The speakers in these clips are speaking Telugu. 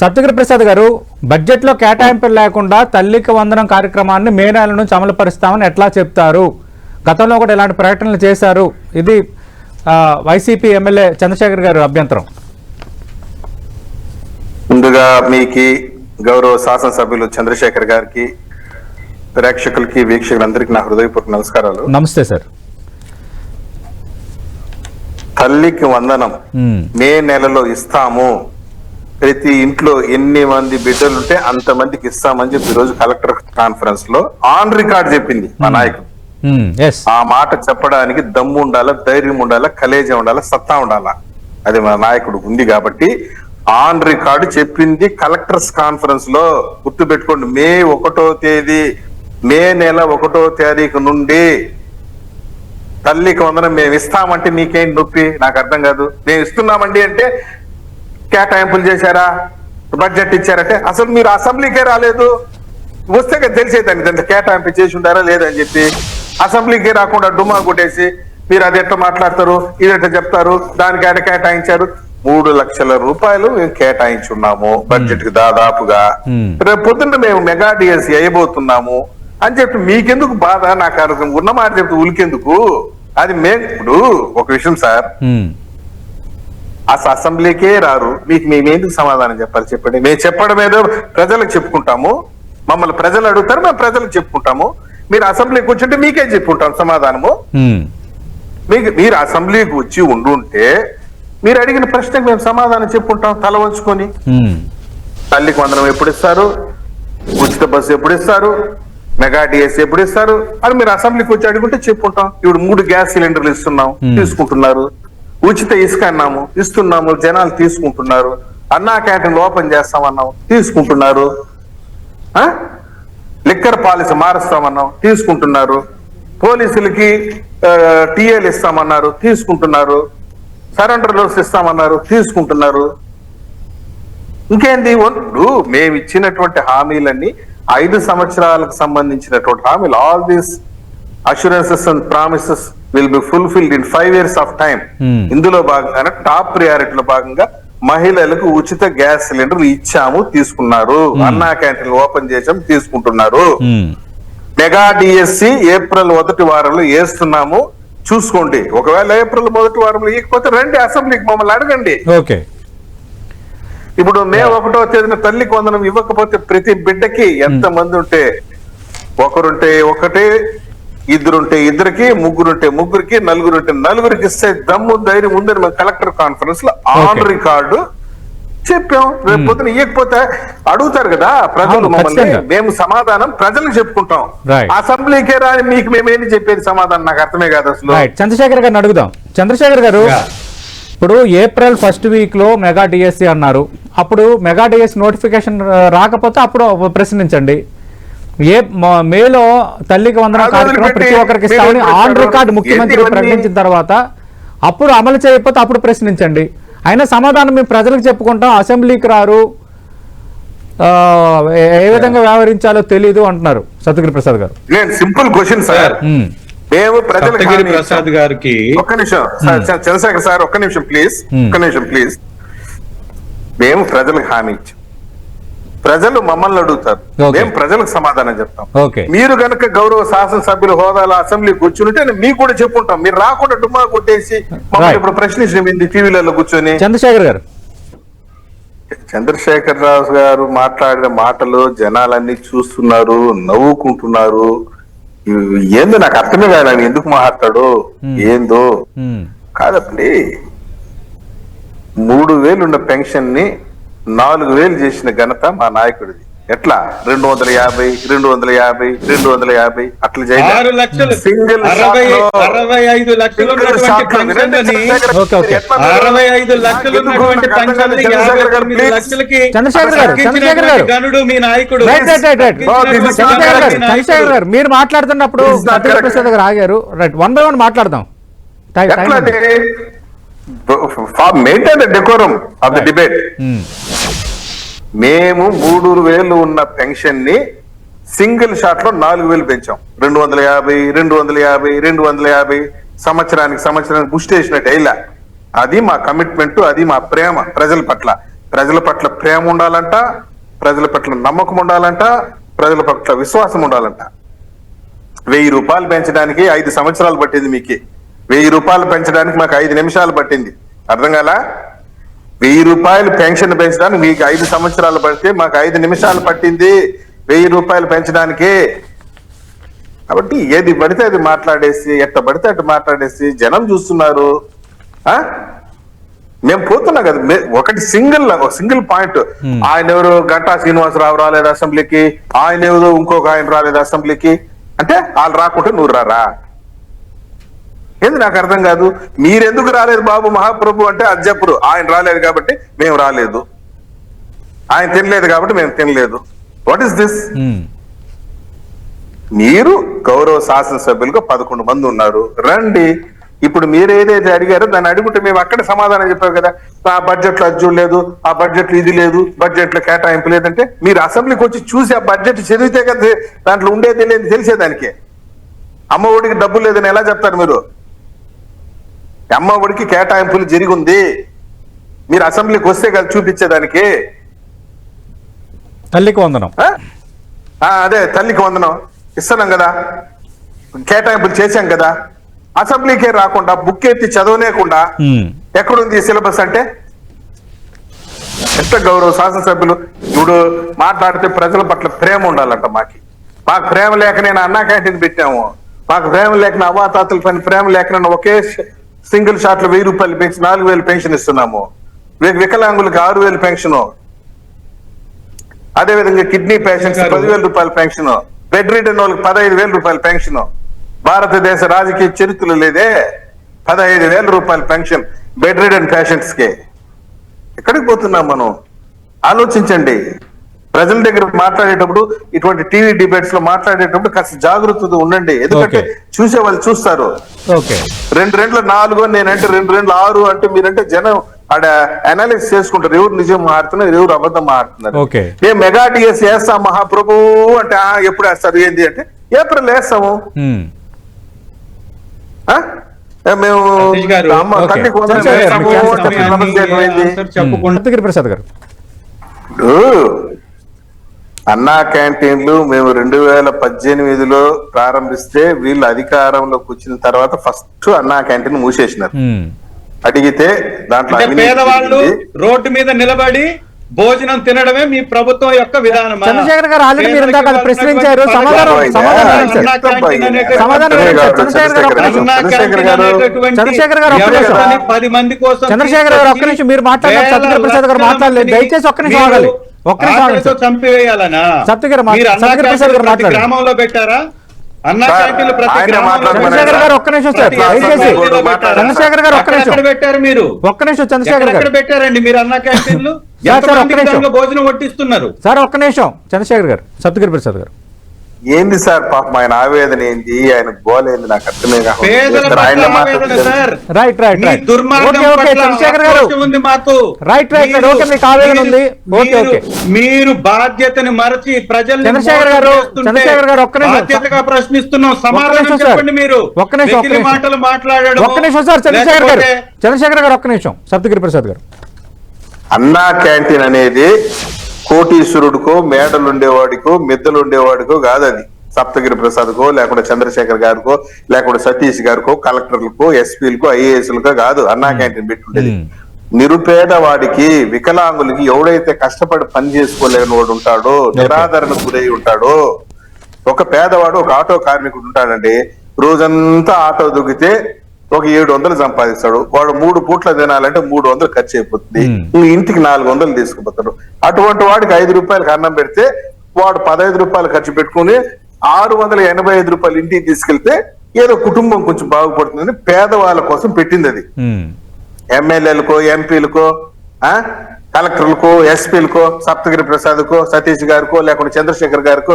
సత్యగిరి ప్రసాద్ గారు బడ్జెట్లో కేటాయింపులు లేకుండా తల్లికి వందనం కార్యక్రమాన్ని మే నెల నుంచి అమలు పరుస్తామని ఎట్లా చెప్తారు? గతంలో కూడా ఇలాంటి ప్రకటనలు చేశారు. ఇది వైసీపీ ఎమ్మెల్యే చంద్రశేఖర్ గారు అభ్యంతరం. ముందుగా మీకి గౌరవ శాసనసభ్యులు చంద్రశేఖర్ గారికి ప్రేక్షకులకి వీక్షకులందరికీ నా హృదయపూర్వక నమస్కారాలు. నమస్తే సార్. తల్లికి వందనం మే నెలలో ఇస్తాము. ప్రతి ఇంట్లో ఎన్ని మంది బిడ్డలుంటే అంత మందికి ఇస్తామని చెప్పి రోజు కలెక్టర్ కాన్ఫరెన్స్లో ఆన్ రికార్డ్ చెప్పింది మా నాయకుడు. ఉమ్, ఎస్ ఆ మాట చెప్పడానికి దమ్ము ఉండాలా ధైర్యం ఉండాలా కలేజ ఉండాలా సత్తా ఉండాలా? అది మా నాయకుడు ఉంది కాబట్టి ఆన్ రికార్డు చెప్పింది కలెక్టర్స్ కాన్ఫరెన్స్లో గుర్తు పెట్టుకోండి మే ఒకటో తేదీ మే నెల ఒకటో తారీఖు నుండి తల్లికి వందనం మేము ఇస్తామంటే నీకేం నొప్పి? నాకు అర్థం కాదు. మేము ఇస్తున్నామండి అంటే కేటాయింపులు చేశారా? బడ్జెట్ ఇచ్చారంటే అసలు మీరు అసెంబ్లీకే రాలేదు. వస్తే కదా తెలిసేదండి ఇంత కేటాయింపు చేసి ఉండారా లేదని చెప్పి అసెంబ్లీకి రాకుండా డుమా కొట్టేసి మీరు అది ఎట్లా మాట్లాడతారు? ఇది ఎట్లా చెప్తారు? దానికి ఎట కేటాయించారు. మూడు లక్షల రూపాయలు మేము కేటాయించున్నాము బడ్జెట్కి దాదాపుగా. రేపు పొద్దున్న మేము మెగా డిఎస్సి అయిపోతున్నాము అని చెప్పి మీకెందుకు బాధ? నాకు అర్థం ఉన్న మాట చెప్తే ఉలికెందుకు? అది మేము ఇప్పుడు ఒక విషయం సార్. అసలు అసెంబ్లీకే రారు. మీకు మేము ఎందుకు సమాధానం చెప్పాలి చెప్పండి. మేము చెప్పడం ఏదో ప్రజలకు చెప్పుకుంటాము. మమ్మల్ని ప్రజలు అడుగుతారు మేము ప్రజలకు చెప్పుకుంటాము. మీరు అసెంబ్లీకి కూర్చుంటే మీకే చెప్పుకుంటాం సమాధానము. మీకు మీరు అసెంబ్లీకి వచ్చి ఉండుంటే మీరు అడిగిన ప్రశ్నకు మేము సమాధానం చెప్పుకుంటాం తల వంచుకొని. తల్లికి వందనం ఎప్పుడు ఇస్తారు? ఉచిత బస్సు ఎప్పుడు ఇస్తారు? మెగా డిఎస్ ఎప్పుడు ఇస్తారు? అని మీరు అసెంబ్లీకి వచ్చి అడుగుంటే చెప్పుకుంటాం. ఇప్పుడు మూడు గ్యాస్ సిలిండర్లు ఇస్తున్నాం. తీసుకుంటున్నారు. ఉచిత ఇసుక అన్నాము ఇస్తున్నాము జనాలు తీసుకుంటున్నారు. అన్నా క్యాంటీన్ ఓపెన్ చేస్తామన్నాం తీసుకుంటున్నారు. లిక్కర్ పాలసీ మారుస్తామన్నాం తీసుకుంటున్నారు. పోలీసులకి టీఏలు ఇస్తామన్నారు తీసుకుంటున్నారు. సరెండర్ లోన్స్ ఇస్తామన్నారు తీసుకుంటున్నారు. ఇంకేంది? ఇప్పుడు మేము ఇచ్చినటువంటి హామీలన్నీ ఐదు సంవత్సరాలకు సంబంధించినటువంటి హామీలు. All these assurances and promises will be fulfilled in five years of time Hmm. ఇందులో భాగంగానే టాప్ ప్రియారిటీలో భాగంగా మహిళలకు ఉచిత గ్యాస్ సిలిండర్ ఇచ్చాము తీసుకున్నారు. అన్నా క్యాంటీన్ ఓపెన్ చేసాము తీసుకుంటున్నారు. ఉమ్, మెగా డిఎస్సి ఏప్రిల్ మొదటి వారంలో వేస్తున్నాము. చూసుకోండి. ఒకవేళ ఏప్రిల్ మొదటి వారంలో ఇకపోతే రండి అసెంబ్లీకి మమ్మల్ని అడగండి. ఓకే. ఇప్పుడు మే ఒకటో తేదీన తల్లికి వందనం ఇవ్వకపోతే ప్రతి బిడ్డకి ఎంత మంది ఉంటే? ఒకరుంటే ఒకటే ఇద్దరుంటే ఇద్దరికి ముగ్గురుంటే ముగ్గురికి నలుగురుంటే నలుగురికి ఇస్తే దమ్ము ధైర్యం ఉందని మేము కలెక్టర్ కాన్ఫరెన్స్లో ఆన్. రికార్డు చెప్పాం. రేపు పొద్దున ఇవ్వకపోతే అడుగుతారు కదా ప్రజలు మమ్మల్ని. మేము సమాధానం ప్రజలకు చెప్పుకుంటాం. అసెంబ్లీకే రాని మీకు మేమేంటి చెప్పేది సమాధానం? నాకు అర్థమే కాదు అసలు. చంద్రశేఖర్ గారిని అడుగుదాం. చంద్రశేఖర్ గారు ఇప్పుడు ఏప్రిల్ ఫస్ట్ వీక్లో మెగా డిఎస్సి అన్నారు. అప్పుడు మెగా డిఎస్సి నోటిఫికేషన్ రాకపోతే అప్పుడు ప్రశ్నించండి. ఏ మ- మేలో తల్లికి వందనం కార్యక్రమం ప్రతి ఒక్కరికి ఇస్తామని ఆన్? రికార్డ్ ముఖ్యమంత్రి? ప్రకటించిన తర్వాత అప్పుడు అమలు చేయకపోతే అప్పుడు ప్రశ్నించండి. అయినా సమాధానం మేము ప్రజలకు చెప్పుకుంటాం అసెంబ్లీకి రారు ఏ- విధంగా వ్యవహరించాలో తెలియదు అంటున్నారు Satyagiri Prasad garu. Simple question sir. మేము. ప్రజలకు. ప్రసాద్ గారికి ఒక్క నిమిషం. చంద్రశేఖర్ సార్ ఒక్క నిమిషం ప్లీజ్. ఒక్క నిమిషం ప్లీజ్. మేము ప్రజలకు హామీ ఇచ్చాం. ప్రజలు మమ్మల్ని అడుగుతారు. మేము ప్రజలకు సమాధానం చెప్తాం. మీరు గనక గౌరవ శాసనసభ్యుల హోదాలో అసెంబ్లీ కూర్చుంటే మీకు కూడా చెప్పుంటాం. మీరు రాకుండా డుమ్మా కొట్టేసి మమ్మల్ని. ఇప్పుడు ప్రశ్నించింది టీవీలలో కూర్చొని చంద్రశేఖర్ గారు. చంద్రశేఖర్ రావు గారు మాట్లాడిన మాటలు జనాలన్నీ చూస్తున్నారు నవ్వుకుంటున్నారు. ఏందో నాకు అర్థమే కాదు ఆయన ఎందుకు మాట్లాడతాడు? Hmm. ఏందో? ఉమ్, కాదండి మూడు వేలు ఉన్న పెన్షన్ని నాలుగు వేలు చేసిన ఘనత మా నాయకుడిది. ఎట్లా? రెండు వందల యాభై రెండు వందల యాభై రెండు వందల యాభై అట్లా సింగిల్ అరవై ఐదు లక్షలు. అరవై ఐదు లక్షలు చంద్రశేఖర్ గారు, చంద్రశేఖర్ గనుడు మీ నాయకుడు. చంద్రశేఖర్. చంద్రశేఖర్ మీరు మాట్లాడుతున్నప్పుడు గారు ఆగారు. రైట్ వన్ బై వన్ మాట్లాడదాం. Maintain the decorum of the debate మేము మూడు వేలు ఉన్న పెన్షన్ని సింగిల్ షాట్లో నాలుగు వేలు పెంచాం. రెండు వందల యాభై రెండు వందల యాభై రెండు వందల యాభై సంవత్సరానికి సంవత్సరానికి బుష్ చేసినట్టు అయిలా అది మా కమిట్మెంట్ అది మా ప్రేమ ప్రజల పట్ల. ప్రజల పట్ల ప్రేమ ఉండాలంట ప్రజల పట్ల నమ్మకం ఉండాలంట ప్రజల పట్ల విశ్వాసం ఉండాలంట. వెయ్యి రూపాయలు పెంచడానికి ఐదు సంవత్సరాలు పట్టింది మీకు. వెయ్యి రూపాయలు పెంచడానికి మాకు ఐదు నిమిషాలు పట్టింది. అర్థం కాలా? వెయ్యి రూపాయలు పెన్షన్ పెంచడానికి మీకు ఐదు సంవత్సరాలు పడితే మాకు ఐదు నిమిషాలు పట్టింది వెయ్యి రూపాయలు పెంచడానికి. కాబట్టి ఏది పడితే అది మాట్లాడేసి ఎట్ట పడితే అటు మాట్లాడేసి జనం చూస్తున్నారు. మేము పోతున్నాం కదా. ఒకటి సింగిల్ ఒక సింగిల్ పాయింట్. ఆయన ఎవరు? గంటా శ్రీనివాసరావు రాలేదు అసెంబ్లీకి. ఆయన ఎవరు? ఇంకొక ఆయన రాలేదు అసెంబ్లీకి. అంటే వాళ్ళు రాకుంటే నువ్వు రారా? ఏంది నాకు అర్థం కాదు? మీరెందుకు రాలేదు బాబు? మహాప్రభు అంటే అది చెప్పరు ఆయన రాలేదు కాబట్టి మేము రాలేదు. ఆయన తినలేదు కాబట్టి మేము తినలేదు. What is this. మీరు గౌరవ శాసనసభ్యులుగా పదకొండు మంది ఉన్నారు. రండి. ఇప్పుడు మీరు ఏదైతే అడిగారో దాన్ని అడుగుంటే మేము అక్కడ సమాధానం చెప్పాం కదా. ఆ బడ్జెట్లో అజ్జు లేదు ఆ బడ్జెట్లో ఇది లేదు బడ్జెట్లో కేటాయింపు లేదంటే మీరు అసెంబ్లీకి వచ్చి చూసి ఆ బడ్జెట్ చదివితే కదా దాంట్లో ఉండేది లేదు తెలిసేదానికి? అమ్మ ఒడికి డబ్బు లేదని ఎలా చెప్తారు మీరు? అమ్మ ఒడికి కేటాయింపులు జరిగి ఉంది మీరు అసెంబ్లీకి వస్తే కదా చూపించేదానికి. తల్లికి వందనం. అదే తల్లికి వందనం. ఇస్తున్నాం కదా. కేటాయింపులు చేశాం కదా. అసెంబ్లీకే రాకుండా బుక్ ఎత్తి చదవనేకుండా ఉమ్. ఎక్కడుంది సిలబస్ అంటే? ఎంత గౌరవ శాసనసభ్యులు. ఇప్పుడు మాట్లాడితే ప్రజల పట్ల ప్రేమ ఉండాలంట మాకి. మాకు ప్రేమ లేక నేను అన్నా క్యాంటీన్ పెట్టాము. మాకు ప్రేమ లేక నా అవ్వాతాతల పైన ప్రేమ లేక నేను ఒకే సింగిల్ షాట్లో వెయ్యి రూపాయలు పెంచి నాలుగు వేలు పెన్షన్ ఇస్తున్నాము. వికలాంగులకు ఆరు వేలు పెన్షన్. అదే విధంగా కిడ్నీ పేషెంట్స్. పదివేల రూపాయల పెన్షన్. బెడ్ రిటర్న్ వాళ్ళకి పదహైదు వేల రూపాయల పెన్షన్. భారతదేశ రాజకీయ చరిత్రలో లేదే పదహైదు వేల రూపాయల పెన్షన్ బెడ్ రిటర్న్ పేషెంట్స్కి ఎక్కడికి పోతున్నాం మనం? ఆలోచించండి. ప్రజల దగ్గర మాట్లాడేటప్పుడు ఇటువంటి టీవీ డిబేట్స్లో మాట్లాడేటప్పుడు కాస్త జాగ్రత్తగా ఉండండి. ఎందుకంటే. చూసే వాళ్ళు చూస్తారు. ఓకే. రెండు రెండ్ల నాలుగు అని నేనంటే రెండు రెండ్ల ఆరు అంటే మీరంటే జనం ఆడ అనాలిసిస్ చేసుకుంటారు. ఎవరు నిజం మారుతున్నారు ఎవరు అబద్ధం మారుతున్నారు. ఏ మెగా డిఎస్ వేస్తాం మహాప్రభు అంటే "ఆ, ఎప్పుడు వేస్తారు ఏంది అంటే ఏప్రిల్ వేస్తాము మేము ప్రసాద్ గారు. అన్నా క్యాంటీన్లు మేము రెండు వేల పద్దెనిమిదిలో ప్రారంభిస్తే వీళ్ళు అధికారంలోకి వచ్చిన తర్వాత ఫస్ట్ అన్నా క్యాంటీన్ మూసేసినారు. అడిగితే దాంట్లో పేదవాళ్ళు. రోడ్డు మీద నిలబడి భోజనం తినడమే మీ ప్రభుత్వం యొక్క విధానం చంద్రశేఖర్ గారు ఆల్రెడీ మీరు ఇందాక ప్రశ్నించారు. సమాధానం- సమాధానం? చంద్రశేఖర్ గారు ఒక్క నిమిషం. చంద్రశేఖర్ గారు చంద్రశేఖర్ గారు ఒక్క నిమిషం. పది మంది కోసం చంద్రశేఖర్ గారు ఒక్క నిమిషం మీరు ప్రసాద్ మాట్లాడలేదు. దయచేసి ఒక్క నిమిషం మీరు ఆగాలి. చంపివేయాలనా. గ్రామంలో పెట్టారా? చంద్రశేఖర్ గారు ఒక్క నిమిషం సార్. దయచేసి. చంద్రశేఖర్ గారు ఒక్క నిమిషం. పెట్టారు మీరు? ఒక్క నిమిషం చంద్రశేఖర్ ఎక్కడ గారు. పెట్టారండి మీరు అన్న క్యాంటీన్లు? భోజనం వడ్డిస్తున్నారు? సార్ ఒక్క నిమిషం. చంద్రశేఖర్ గారు సప్తగిరి ప్రసాద్ గారు. ఏంది సార్ పాపం ఆయన ఆవేదన ఏంది? ఆయన గోలేంది నాకు అర్థమే రైట్ రైట్ మీ రైట్ దుర్మార్గం ఓకే ఓకే పట్ల చంద్రశేఖర్ గారు. ఆక్రోశం ఉంది మాకు. రైట్, రైట్, మీరు- ఓకే, మీకు ఆవేదన మీరు- ఉంది. ఓకే, మీరు- ఓకే. మీరు బాధ్యతని మరచి ప్రజల్ని చంద్రశేఖర్ గారు, చంద్రశేఖర్ గారు, ఒక్క నిమిషం. బాధ్యతగా ప్రశ్నిస్తున్నాం. సమాధానం. చెప్పండి మీరు. ఒక్క నిమిషం, ఒక్క వెకిలి నిమిషం. మాటలు మాట్లాడడం ఒక్క నిమిషం సార్. చంద్రశేఖర్ గారు. చంద్రశేఖర్ గారు ఒక్క నిమిషం. సప్తగిరి ప్రసాద్ గారు. అన్నా క్యాంటీన్ అనేది కోటీశ్వరుడికో మేడలు ఉండేవాడికో మిద్దలు ఉండేవాడికో కాదు అది సప్తగిరి ప్రసాద్కో లేకుంటే చంద్రశేఖర్ గారికో లేకుంటే సతీష్ గారికో కలెక్టర్లకో ఎస్పీలకో ఐఏఎస్లకో కాదు. అన్నా క్యాంటీన్ పెట్టుండేది. నిరుపేద వాడికి వికలాంగులకి ఎవడైతే కష్టపడి పని చేసుకోలేని వాడు ఉంటాడో నిరాదరణకు గురై ఉంటాడో ఒక పేదవాడు ఒక ఆటో కార్మికుడు ఉంటాడండి. రోజంతా ఆటో దొక్కితే ఒక ఏడు వందలు సంపాదిస్తాడు. వాడు మూడు పూట్ల తినాలంటే మూడు వందలు ఖర్చు అయిపోతుంది. ఇంటికి నాలుగు వందలు తీసుకుపోతాడు. అటువంటి వాడికి ఐదు రూపాయలకి అన్నం పెడితే వాడు పదహైదు రూపాయలు ఖర్చు పెట్టుకుని ఆరు వందల ఎనభై ఐదు రూపాయలు ఇంటికి తీసుకెళ్తే ఏదో కుటుంబం కొంచెం బాగుపడుతుందని పేదవాళ్ళ కోసం పెట్టింది అది. ఎమ్మెల్యేలకో ఎంపీలకో ఆ కలెక్టర్లకో ఎస్పీలకో సప్తగిరి ప్రసాద్కో సతీష్ గారికో లేకుంటే చంద్రశేఖర్ గారికో.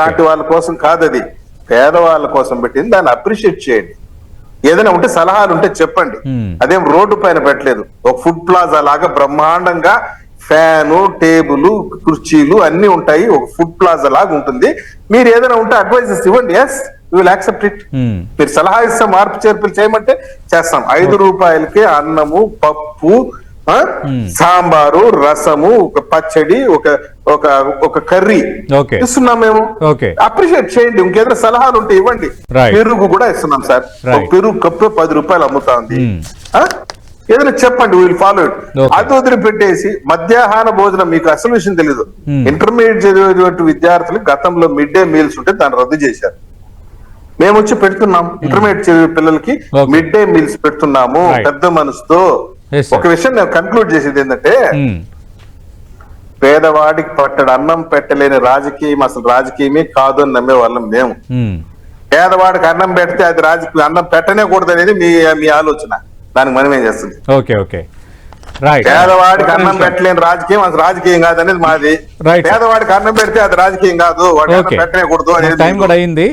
లాంటి వాళ్ళ కోసం కాదు అది. పేదవాళ్ళ కోసం పెట్టింది. దాన్ని అప్రిషియేట్ చేయండి. ఏదైనా ఉంటే సలహాలు ఉంటే చెప్పండి. అదేం రోడ్డు పైన పెట్టలేదు. ఒక ఫుడ్ ప్లాజా లాగా బ్రహ్మాండంగా ఫ్యాను టేబుల్ కుర్చీలు అన్ని ఉంటాయి. ఒక ఫుడ్ ప్లాజా లాగా ఉంటుంది. మీరు ఏదైనా ఉంటే అడ్వైజెస్ ఇవ్వండి. Yes will accept it. మీరు సలహా ఇస్తాం మార్పు చేర్పులు చేయమంటే చేస్తాం. ఐదు రూపాయలకి అన్నము పప్పు? సాంబారు రసము ఒక పచ్చడి ఒక ఒక ఒక కర్రీ. ఇస్తున్నాం మేము. అప్రిషియేట్ చేయండి ఇంకేదైనా సలహాలు ఉంటే ఇవ్వండి. పెరుగు కూడా ఇస్తున్నాం సార్ పెరుగు కప్పు పది రూపాయలు అమ్ముతా ఉంది? ఏదైనా చెప్పండి విల్ ఫాలో ఇట్. అది వదిలిపెట్టేసి మధ్యాహ్న భోజనం మీకు అసలు విషయం తెలీదు Hmm. ఇంటర్మీడియట్ చదివేటువంటి విద్యార్థులు గతంలో మిడ్ డే మీల్స్ ఉంటే దాన్ని రద్దు చేశారు మేము వచ్చి పెడుతున్నాం ఇంటర్మీడియట్ చదివే పిల్లలకి. మిడ్ డే మీల్స్ పెడుతున్నాము. పెద్ద మనసుతో. ఒక విషయం నేను కన్క్లూడ్ చేసేది ఏంటంటే ఉమ్, పేదవాడికి పట్టడు అన్నం పెట్టలేని రాజకీయం అసలు రాజకీయమే కాదు అని నమ్మే వాళ్ళం మేము. ఉమ్. పేదవాడికి అన్నం పెడితే అది రాజకీయం అన్నం పెట్టనే కూడదు అనేది మీ మీ ఆలోచన. దానికి మనం ఏం చేస్తుంది ఓకే ఓకే పేదవాడికి అన్నం పెట్టలేని రాజకీయం అది రాజకీయం కాదు అనేది మాది. పేదవాడికి అన్నం పెడితే అది రాజకీయం కాదు వాడికి పెట్టనే కూడదు అనేది టైం కూడా అయింది.